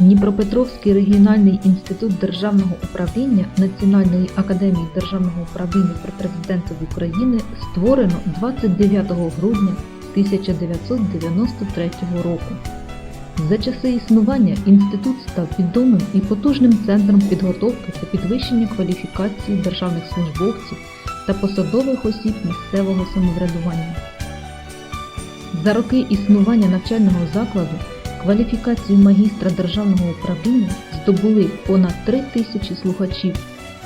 Дніпропетровський регіональний інститут державного управління Національної академії державного управління при президентові України створено 29 грудня 1993 року. За часи існування інститут став відомим і потужним центром підготовки та підвищення кваліфікації державних службовців та посадових осіб місцевого самоврядування. За роки існування навчального закладу кваліфікацію магістра державного управління здобули понад 3 тисячі слухачів,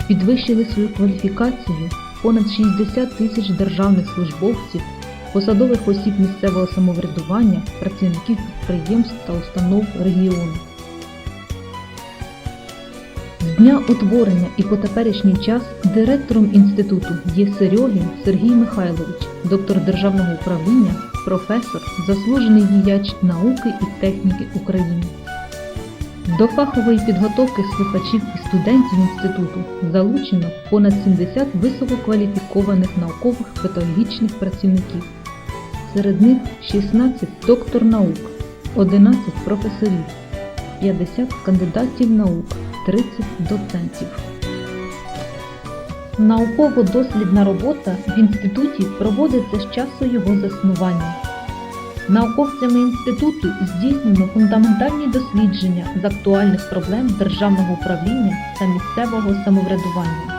підвищили свою кваліфікацію понад 60 тисяч державних службовців, посадових осіб місцевого самоврядування, працівників підприємств та установ регіону. Дня утворення і по теперішній час директором інституту є Серьогін Сергій Михайлович, доктор державного управління, професор, заслужений діяч науки і техніки України. До фахової підготовки слухачів і студентів інституту залучено понад 70 висококваліфікованих наукових педагогічних працівників. Серед них 16 доктор наук, 11 професорів, 50 кандидатів наук, 30 доцентів. Науково-дослідна робота в інституті проводиться з часу його заснування. Науковцями інституту здійснено фундаментальні дослідження з актуальних проблем державного управління та місцевого самоврядування.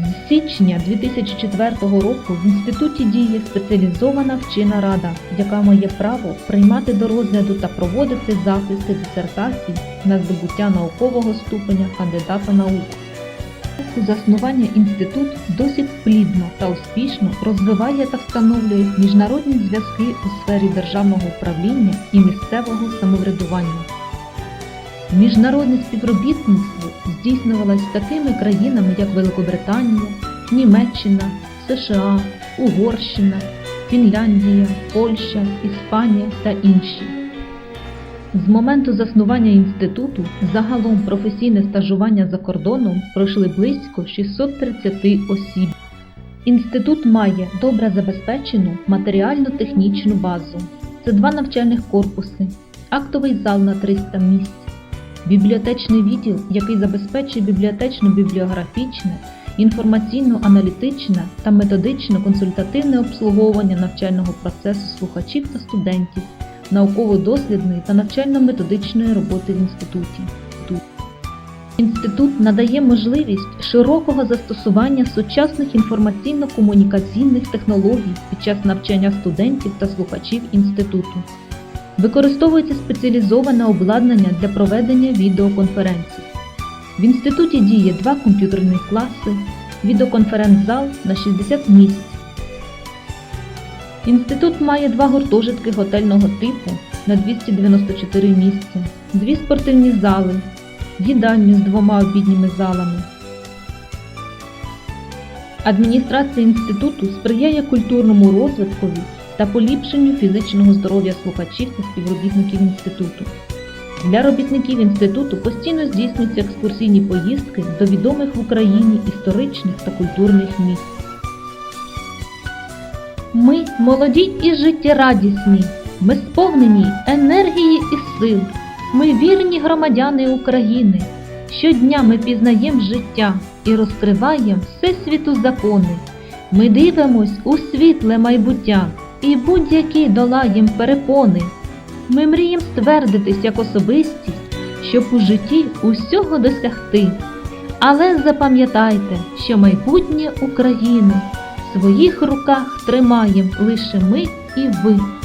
З січня 2004 року в інституті діє спеціалізована вчена рада, яка має право приймати до розгляду та проводити захисти дисертацій на здобуття наукового ступеня кандидата наук. Заснування інститут досить плідно та успішно розвиває та встановлює міжнародні зв'язки у сфері державного управління і місцевого самоврядування. Міжнародне співробітництво здійснювалось такими країнами, як Великобританія, Німеччина, США, Угорщина, Фінляндія, Польща, Іспанія та інші. З моменту заснування інституту загалом професійне стажування за кордоном пройшли близько 630 осіб. Інститут має добре забезпечену матеріально-технічну базу. Це два навчальних корпуси, актовий зал на 300 місць, бібліотечний відділ, який забезпечує бібліотечно-бібліографічне, інформаційно-аналітичне та методично-консультативне обслуговування навчального процесу слухачів та студентів, науково-дослідної та навчально-методичної роботи в інституті. Інститут надає можливість широкого застосування сучасних інформаційно-комунікаційних технологій під час навчання студентів та слухачів інституту. Використовується спеціалізоване обладнання для проведення відеоконференцій. В інституті діє два комп'ютерні класи, відеоконференц-зал на 60 місць. Інститут має два гуртожитки готельного типу на 294 місця, дві спортивні зали, їдальню з двома обідніми залами. Адміністрація інституту сприяє культурному розвиткові та поліпшенню фізичного здоров'я слухачів та співробітників інституту. Для робітників інституту постійно здійснюються екскурсійні поїздки до відомих в Україні історичних та культурних місць. Ми молоді і життєрадісні, ми сповнені енергії і сил. Ми вірні громадяни України. Щодня ми пізнаємо життя і розкриваємо всесвіту закони. Ми дивимось у світле майбуття і будь-які долаєм перепони. Ми мріємо ствердитись як особистість, щоб у житті усього досягти. Але запам'ятайте, що майбутнє України в своїх руках тримаєм лише ми і ви.